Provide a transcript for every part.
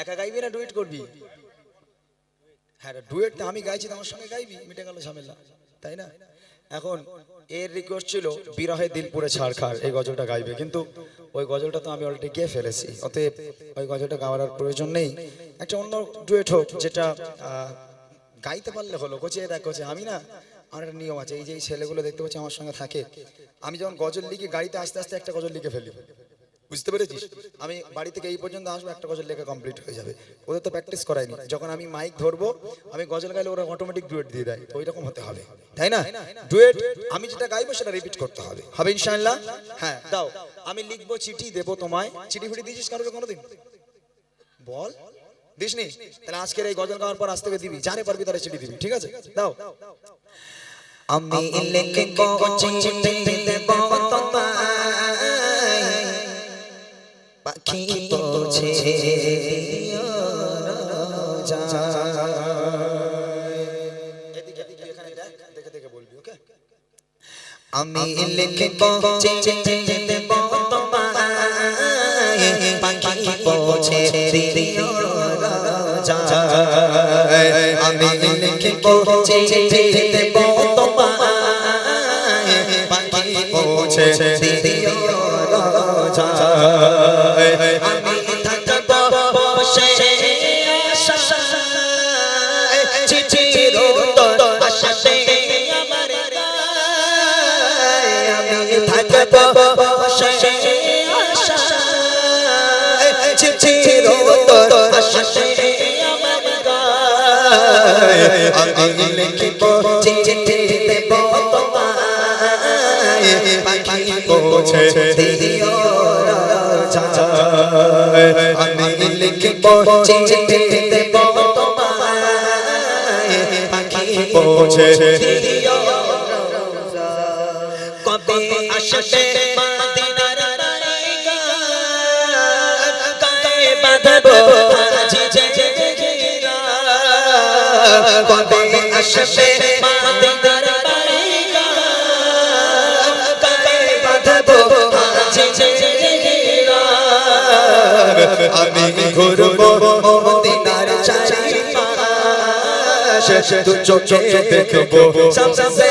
একা গাইবি না ডুয়েট করবি? হ্যাঁ ডুয়েট আমি গাইছি আমার সঙ্গে গাইবি? মিটে গেল ঝামেলা, তাই না? এখন এর রিকোয়েস্ট ছিল, বিরহে দিল পুরে ছাড়খার এই গজলটা গাইবে। কিন্তু ওই গজলটা তো আমি অলরেডি গিয়ে ফেলেছি। অতএব ওই গজলটা গাওয়ার আর প্রয়োজন নেই। একটা অন্য ডুয়েট হোক, যেটা গাইতে পারলে হলো, কোচে দেখ, কোচে, আমি না আমার একটা নিয়ম আছে, এই যে ছেলেগুলো দেখতে পাচ্ছি আমার সঙ্গে থাকে, আমি যখন গজল লিখে গাড়িতে আস্তে আস্তে একটা গজল লিখে ফেলি। বুঝতে পেরেছিস? আমি বাড়ি থেকে এই পর্যন্ত আসব, একটা গজল লেখা কমপ্লিট হয়ে যাবে। ওদের তো প্র্যাকটিস করায়নি। যখন আমি মাইক ধরবো, আমি গজল গাইলে ওরা অটোমেটিক ডুয়েট দিয়ে দেয়। ওই রকম হতে হবে। তাই না? ডুয়েট আমি যেটা গাইবো সেটা রিপিট করতে হবে। হবে ইনশাআল্লাহ? হ্যাঁ দাও। আমি লিখব চিঠি, দেবো তোমায়। চিঠি ফিটি দিয়েছিস কারোর কোনোদিন? বল। দিসনি? তাহলে আজকের এই গজল গাওয়ার পর আজ থেকে দিবি। জানে পারবি তারা চিঠি দিবি। ঠিক আছে? দাও। আমি লিখব চিঠি, দেব তোমায়। পাখি পৌঁছে আমি লিখব দেব তোমায়। পাখি পৌঁছে আমি লিখব দেব থাকব গায় আমি লিখিব চিঠি দেব তোমায় পাখি পৌঁছে দিও আমি লিখিব চিঠি দেব তোমায় পাখি পৌঁছে। দিও আসবে মদিনার কায়ে বাঁধবো আজি জেগিরা কবে আসবে মদিনার কায়ে বাঁধবো আজি জেগিরা আমি ঘুরবো মদিনার চারিপাশ দু চোখে দেখব সবসে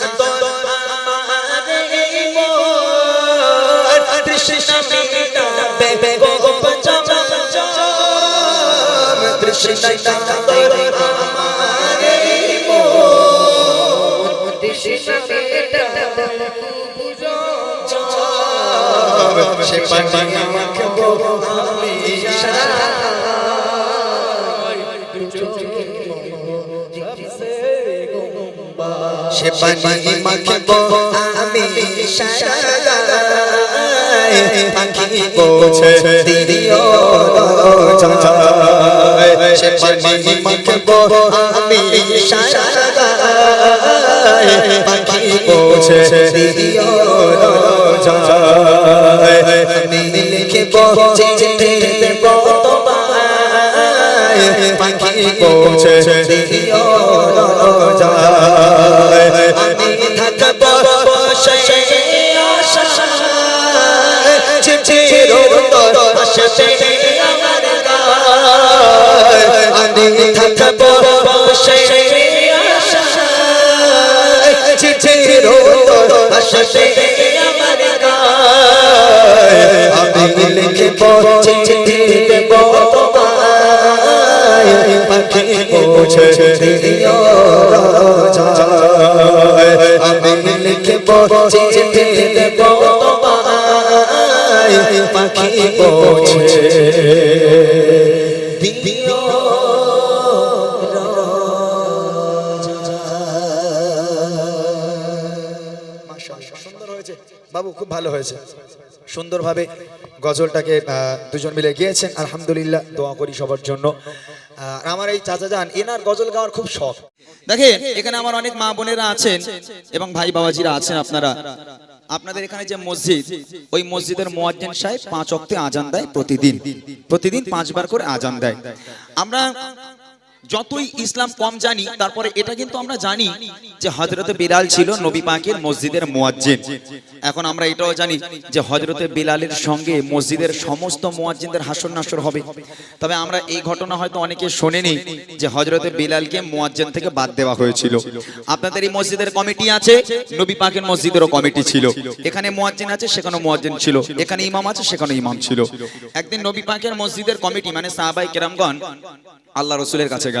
জাম তৃষ্ণাকাতর আমার এই মন কুবুজাম জাম সে পানি মাখবো আমি আমি সারাগায় পাখি পৌঁছে দিও সে পানি মাখবো আমি সারাগায় পাখি পাখি আশায় চিঠির উত্তর আসবে আমার গায়। আমি থাকব বসে আশায় চিঠির উত্তর আসবে আমার গায়। আমি লিখব চিঠি দেব তোমায়। পাখি পৌঁছে দিও যায় আমি লিখব চিঠি দেব বাবু খুব ভালো হয়েছে সুন্দরভাবে গজলটাকে দুজন মিলে গিয়েছেন। আলহামদুলিল্লাহ, দোয়া করি সবার জন্য। আর আমার এই চাচা যান, এনার গজল গাওয়ার খুব শখ। দেখেন, এখানে আমার অনেক মা বোনেরা আছেন এবং ভাই বাবাজিরা আছেন আপনারা। আপনাদের এখানে যে মসজিদ ওই মসজিদের মোয়াজ্জেন সাহেব পাঁচ অক্টে আজান দেয় প্রতিদিন। প্রতিদিন পাঁচবার করে আজান দেয়। আমরা যতই ইসলাম কম জানি, তারপরে এটা কিন্তু আমরা জানি যে হজরতে বিলাল ছিল নবী পাকের মসজিদের মুয়াজ্জিন। এখন আমরা এটাও জানি যে হজরতে বিলালের সঙ্গে মসজিদের সমস্ত মুয়াজ্জিনদের হাসর নাসর হবে। তবে আমরা এই ঘটনা হয়তো অনেকে শোনেনি যে হজরতে বিলালকে মুয়াজ্জিন থেকে বাদ দেওয়া হয়েছিল। আপনাদের এই মসজিদের কমিটি আছে, নবী পাকের মসজিদেরও কমিটি ছিল। এখানে মুয়াজ্জিন আছে সেখানে মুয়াজ্জিন ছিল। এখানে ইমাম আছে সেখানে ইমাম ছিল। একদিন নবী পাকের মসজিদের কমিটি মানে সাহাবাই কেরামগণ আল্লাহ রসুলের কাছে গেল।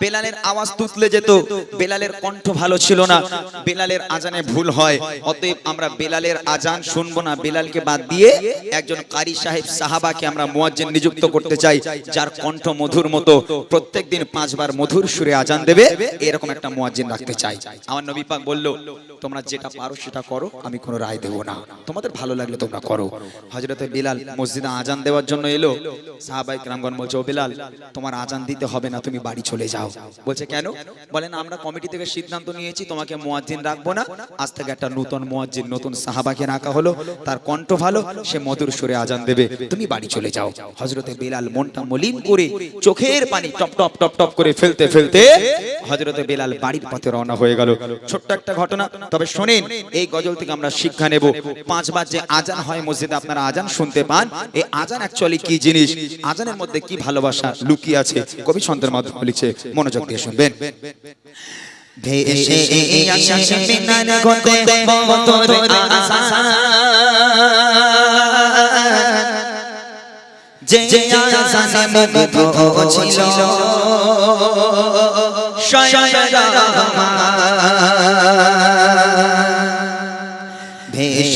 বেলালের আওয়াজ তুতলে যেত, বেলালের কণ্ঠ ভালো ছিল না। বেলালের আজানে ভুল হয়। অতএব আমরা বেলালের আজান শুনব না। বেলালকে বাদ দিয়ে একজন কারি সাহেব সাহাবাকে আমরা মুয়াজ্জিন নিযুক্ত করতে চাই, যার কণ্ঠ মধুর মতো। প্রত্যেকদিন পাঁচবার মধুর সুরে আজান দেবে, এরকম একটা মুয়াজ্জিন রাখতে চাই। আমার নবী পাক বলল, তোমরা যেটা পারো সেটা করো, আমি কোনো রায় দেব না। তোমাদের ভালো লাগলে তোমরা করো। হযরতে বিলাল মসজিদে আজান দেওয়ার জন্য এলো। সাহাবাই রামগণ বলছে, ও বিলাল, তোমার আজান দিতে হবে না, তুমি বাড়ি চলে যাও। বলছে, কেন? বলেন, আমরা কমিটি থেকে সিদ্ধান্ত নিয়েছি, তোমাকে মুয়াজ্জিন রাখব না। আজ থেকে একটা নতুন মুয়াজ্জিন, নতুন সাহাবাকে রাখা হলো। তার কণ্ঠ ভালো, সে মধুর সুরে আজান দেবে। তুমি বাড়ি চলে যাও। হযরতে বিলাল মনটা মলিন করে চোখের পানি টপ টপ টপ টপ করে ফেলতে ফেলতে হযরতে বিলাল বাড়ির পথে রওনা হয়ে গেল। ছোট্ট একটা ঘটনা। তবে শোনেন, এই গজল থেকে আমরা শিক্ষা নেব। পাঁচবার যে আজান হয় মসজিদে, আপনারা আজান শুনতে পান। এই আজান অ্যাকচুয়ালি কি জিনিস? আজানের মধ্যে কি ভালোবাসা লুকিয়ে আছে? কবি সন্তের মাধ্যমে লিখছে মনোযোগ দিয়ে শুনবেন। ভেসে আসে মিনার গতে বতর আসান যে আসানে মুগ্ধ ছিল। ভেসে আসে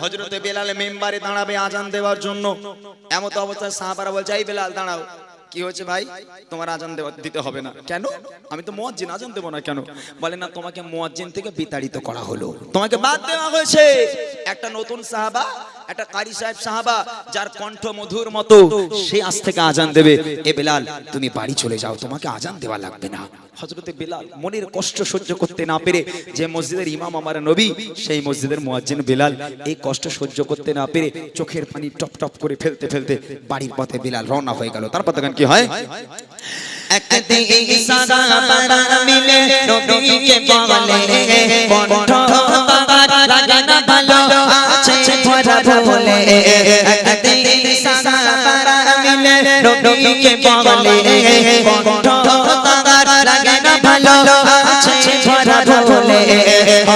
হজরতে বেলাল মেম্বারে দাঁড়াবে আজান দেওয়ার জন্য। এমত অবস্থায় সাহাবারা বলছে এই বেলাল দাঁড়াও। কি হয়েছে ভাই? তোমার আজান দিতে হবে না। কেন? আমি তো মোয়াজ্জিন, আজান দেবো না কেন? বলে, না, তোমাকে মোয়াজ্জিন থেকে বিতাড়িত করা হলো। তোমাকে বাদ দেওয়া হয়েছে। একটা নতুন সাহাবা একটা কারি সাহেব সাহাবা, যার কণ্ঠ মধুর মতো, সে আজ থেকে আজান দেবে। এ বেলাল, তুমি বাড়ি চলে যাও, তোমাকে আজান দেওয়া লাগবে না। হজরতে বেলাল মনের কষ্ট সহ্য করতে না পেরে যে মসজিদের ইমাম আমার নবী, সেই মসজিদের মুয়াজ্জিন বেলাল, এই কষ্ট সহ্য করতে না পেরে চোখের পানি টপ টপ করে ফেলতে ফেলতে বাড়ির পথে বেলাল রওনা হয়ে গেল। তারপর দেখেন কি হয়? লাগে ভালো বলে একদিন সাহাবারা মিলে নবীকে বলে কণ্ঠ তোমার লাগে না ভালো আছে ভরা বলে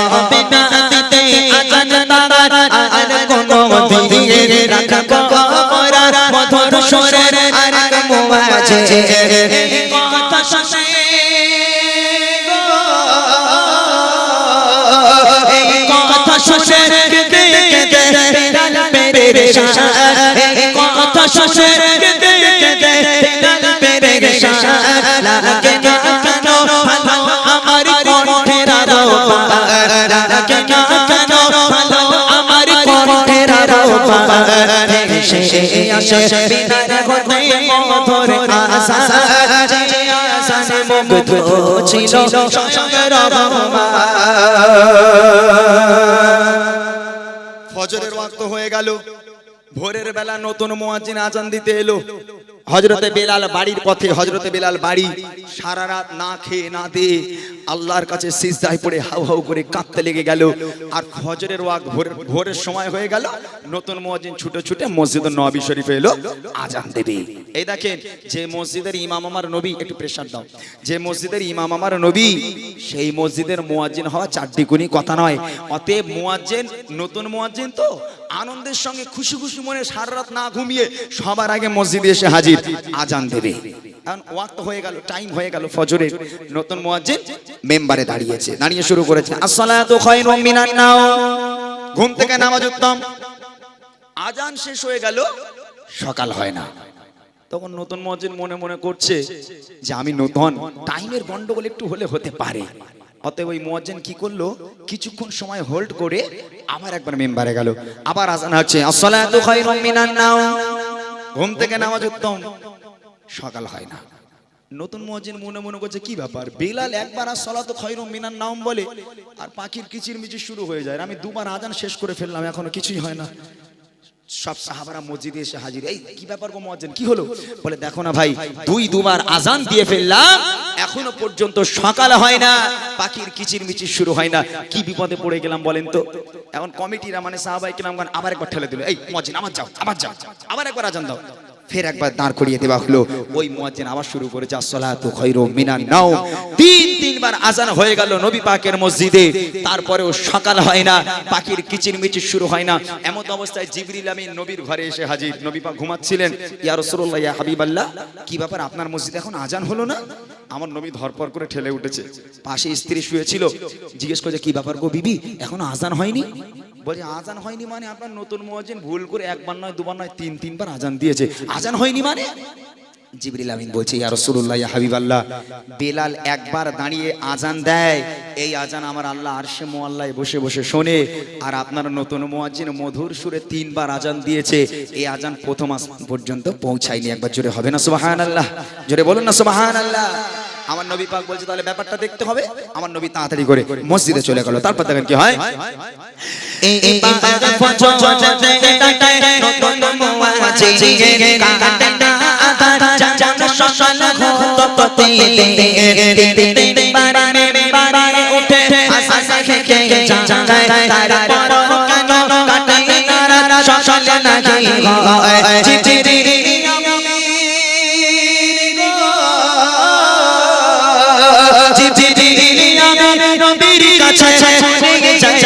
হবে না দিতে আজান তার আর কোনো দিয়ে রাখব মোরা মধুর সুরের আর মুয়াজে কথা কথা আমার কণ্ঠের আমার কণ্ঠের মধুর আশা মুগ্ধ ছিল ফজরের ওয়াক্ত হয়ে গেল ভোরের বেলা নতুন মুয়াজ্জিন আজান দিতে এলো। হজরতে বেলাল বাড়ির পথে হজরতে বেলাল বাড়ি। সারা রাত না খেয়ে না দিয়ে আল্লাহর কাছে সিজদায় পড়ে হাউ হাউ করে কাঁদতে লেগে গেল। আর হজরের ওয়াক ভোরের ভোরের সময় হয়ে গেল। নতুন মুয়াজ্জিন ছুটে ছুটে মসজিদ নবী শরীফে এলো। আজান দেবে। এই দেখেন যে মসজিদের ইমাম আমার নবী একটু প্রেশার দাও। যে মসজিদের ইমাম আমার নবী সেই মসজিদের মুয়াজ্জিন হওয়া চারটি গুণী কথা নয়। অতএব মুয়াজ্জিন নতুন মুয়াজ্জিন তো আনন্দের সঙ্গে খুশি খুশি মনে সারা রাত না ঘুমিয়ে সবার আগে মসজিদে এসে হাজির। আজান দেবে। হয়ে গেল টাইম হয়ে গেল নতুন মেম্বারে দাঁড়িয়েছে, দাঁড়িয়ে শুরু করেছে। ঘুম থেকে নামাজ উত্তম। আজান শেষ হয়ে গেল, সকাল হয় না। তখন নতুন মনে মনে করছে যে আমি নতুন। টাইমের গন্ডগোল একটু হলে হতে পারে। অতএব ওই মুয়াজ্জিন কি করল? কিছুক্ষণ সময় হোল্ড করে আবার একবার মেম্বারে গেল। আবার আজান হচ্ছে, আসসালাতু খায়রুম মিনান নাও ঘুম থেকে নামাজ উত্তম। সকাল হয় না। নতুন মুয়াজ্জিন মনে মনে করছে, কি ব্যাপার? বেলাল একবার আর সলাতো খয়রুম মিনান নাম বলে? আর পাখির কিচির মিচির শুরু হয়ে যায়। আমি দুবার আজান শেষ করে ফেললাম, এখনও কিছুই হয় না। সব সাহাবারা মসজিদে এসে হাজির। এই, কি ব্যাপার গো মুয়াজ্জিন? কি হলো? বলে, দেখো না ভাই, দুই দুবার আজান দিয়ে ফেললাম, এখনও পর্যন্ত সকাল হয় না, পাখির কিচির মিচির শুরু হয় না। কি বিপদে পড়ে গেলাম বলেন তো? এখন কমিটিরা মানে সাহাবাই কেলাম আবার একবার ঠেলে দিল। এই, মুয়াজ্জিন, আমার যাও আবার যাও, আবার একবার আজান দাও। ফের একবার দাঁড় করিয়ে দেওয়া হলো। ওই মুয়াজ্জিন আবার শুরু করেছে, আসসালাতু খায়রুম মিনান নাও তিন, তিনবার আজান হয়ে গেল নবী পাকের মসজিদে। তারপরেও সকাল হয় না, পাখির কিচির মিচির শুরু হয় না। এমন অবস্থায় জিবরিল আমিন নবীর ঘরে এসে হাজির। নবী পাক ঘুমাচ্ছিলেন। ইয়া রাসূলুল্লাহ, ইয়া হাবিবাল্লাহ, কি ব্যাপার আপনার মসজিদে এখন আজান হলো না? আমার নবী ধরপর করে ঠেলে উঠেছে। পাশে স্ত্রী শুয়েছিল। জিজ্ঞেস করছে, কি ব্যাপার গো বিবি, এখনও আজান হয়নি? বলছে, আজান হয়নি মানে আপনার নতুন মুয়াজ্জিন ভুল করে একবার নয়, দুবার নয়, তিন, তিনবার আজান দিয়েছে। আজান হয়নি মানে? জিবরিল আমিন বলছে, ইয়া হাবিবাল্লাহ, বেলাল একবার দাঁড়িয়ে আজান দেয়। এই আজান আমার আল্লাহ আরশে মোয়াল্লায় বসে বসে শোনে। আর আপনার নতুন মুয়াজ্জিন মধুর সুরে তিনবার আজান দিয়েছে। এই আজান প্রথম আসমান পর্যন্ত পৌঁছায়নি। একবার জোরে হবে না, সুবহানাল্লাহ। জোরে বলুন না, সুবহানাল্লাহ। আমার নবী পাক বলছে তাহলে ব্যাপারটা দেখতে হবে আমার নবী তাড়াতাড়ি করে মসজিদে চলে গেল তারপর দেখেন কি হয় এইবার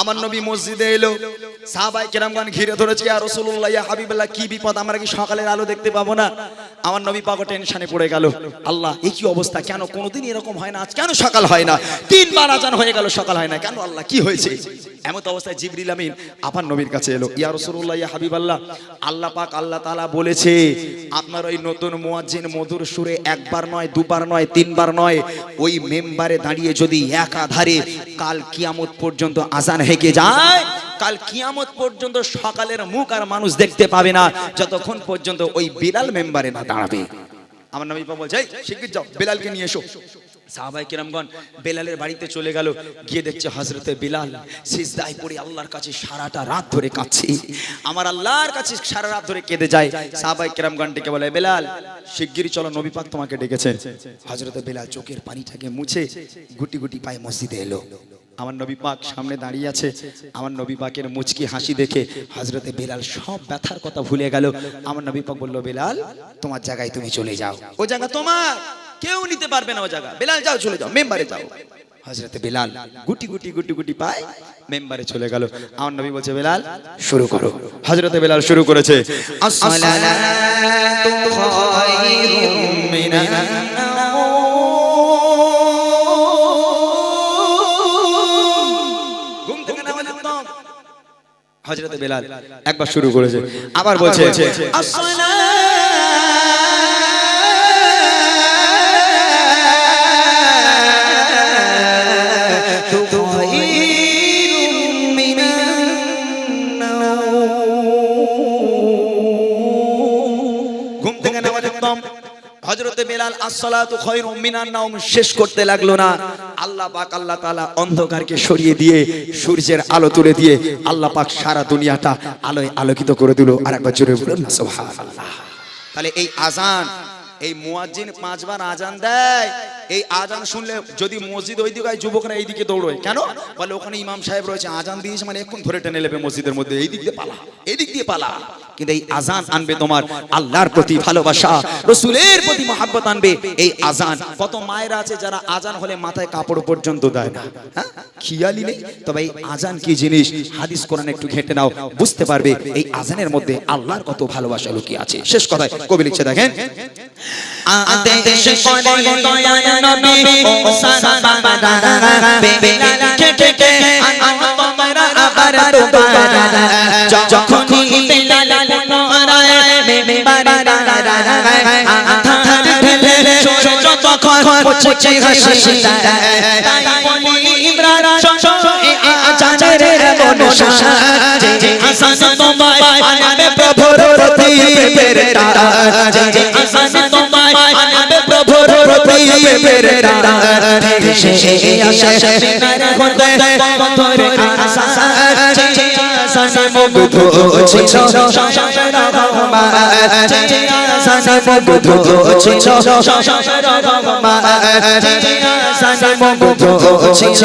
আমার নবী মসজিদে এলো। সাহাবাই কেরামগান ঘিরে ধরেছে আর রসুল্লাহ হাবিবাল্লাহ, কি বিপদ? আমরা কি সকালের আলো দেখতে পাবো না? আমার নবী পাগো টেনশনে পড়ে গেল। আল্লাহ এই কি অবস্থা? কেন কোনোদিন এরকম হয় না? আজ কেন সকাল হয় না? তিনবার আজান হয়ে গেল, সকাল হয় না। কেন আল্লাহ, কি হয়েছে? এমন অবস্থায় জিবরিল আমিন আবার নবীর কাছে এলো। ইয়া রসুল্লাহ ইয়া হাবিবাল্লাহ, আল্লাহ পাক, আল্লাহ তাআলা বলেছে, আপনার ওই নতুন মুয়াজ্জিন মধুর সুরে একবার নয়, দুবার নয়, তিনবার নয়, ওই মেম্বারে দাঁড়িয়ে যদি একাধারে কাল কিয়ামত পর্যন্ত আজান হেগে যায়, কাল কিয়ামত পর্যন্ত সকালের মুখ আর মানুষ দেখতে পাবে না যতক্ষণ পর্যন্ত ওই বিলাল মেম্বারে না দাঁড়াবে। আমার নবী পাক বলছে "এই, শিগগির যাও বেলালকে নিয়ে এসো। সাহাবাই কিরামগণ বেলালের বাড়িতে চলে গেল গিয়ে দেখছে হজরতে বিলাল সিজদায় পড়ে আল্লাহর কাছে সারাটা রাত ধরে কাঁদছে। আমার আল্লাহর কাছে সারা রাত ধরে কেঁদে যায়। সাহাবাই কিরামগণ ডেকে বলে বেলাল শিগগিরই চলো নবী পাক তোমাকে ডেকেছে। হজরতে বেলাল চোখের পানিটাকে মুছে গুটি গুটি পায়ে মসজিদে এলো। আমার নবী পাক সামনে দাঁড়িয়ে আছে। আমার নবী পাকের মুচকি হাসি দেখে হজরতে বেলাল সব ব্যথার কথা ভুলে গেল। আমার নবী পাক বলল, বেলাল, তোমার জায়গায় তুমি চলে যাও। ও জায়গা তোমার। কেউ নিতে পারবে না ও জায়গা। বেলাল, যাও, চলে যাও। মেম্বারে যাও। হজরতে বেলাল গুটি গুটি গুটি গুটি পায় মেম্বারে চলে গেল। আমার নবী বলছে, বেলাল, শুরু করো। হজরতে বেলাল শুরু করেছে হজরতে বেলাল একবার শুরু করেছে আবার বলছে ঘুম থেকে নেওয়া একদম হজরতে বেলাল আসসালাতু খায়রুম মিনান নাওম শেষ করতে লাগল না। আল্লাহ পাক, আল্লাহ তাআলা অন্ধকারকে সরিয়ে দিয়ে, সূর্যের আলো তুলে দিয়ে আল্লাহ পাক সারা দুনিয়াটা আলোয় আলোকিত করে দিল। আর একবার জোরে বলুন তাহলে এই আজান এই মুয়াজ্জিন পাঁচবার আজান দেয়। এই আজান শুনলে যদি মসজিদ ওই দিকে যুবকরা এইদিকে দৌড়য়। কেন? বলে ওখানে ইমাম সাহেব রয়েছে, আজান দিয়েছে মানে এখন ধরে টেনে নেবে মসজিদের মধ্যে, এই দিক দিয়ে পালা, এই দিক দিয়ে পালা। কিন্তু এই আজান আনবে তোমার আল্লাহর প্রতি ভালোবাসা, রসুলের প্রতি মহাব্বত আনবে, এই আজান। কত মায়েরা আছে যারা আজান হলে মাথায় কাপড় পর্যন্ত দেয় না। হ্যাঁ? খিয়ালি নেই? তবে এই আজান কি জিনিস? হাদিস কোরআন একটু ঘেঁটে নাও, বুঝতে পারবে, এই আজানের মধ্যে আল্লাহর কত ভালোবাসা লুকিয়ে আছে। শেষ কথায় কবি লিখছে, দেখেন, আদেশ করে দয়া নবী ও সাহাবারা বেলাল কেটে তোমরা আবার তোমরা যখনই বেলাল পুনরায় মেম্বারে আধার ঢেলে সূর্য তখন মুছে হাসি তাই বলি ইমরান এ মনসা যে হাসান তোমায় আনবে প্রভুর প্রতি প্রেমের যে হাসান তোমায় আনবে প্রভুর প্রতি প্রেমের তারা সে আশা সিনার হতে বন্ধরে আশা যে হাসান মুগ্ধ ছিল হাসান মুগ্ধ ছিল হাসান মুগ্ধ ছিল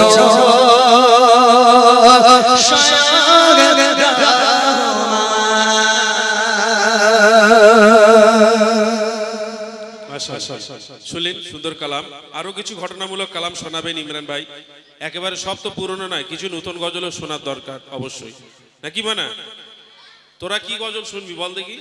শুনলেন? সুন্দর কালাম। আরও কিছু ঘটনামূলক কালাম শোনাবেন ইমরান ভাই। একেবারে সব তো পুরনো নয় কিছু নতুন গজলও শোনার দরকার অবশ্যই। নাকি মানা? তোরা কি গজল শুনবি বল দেখি।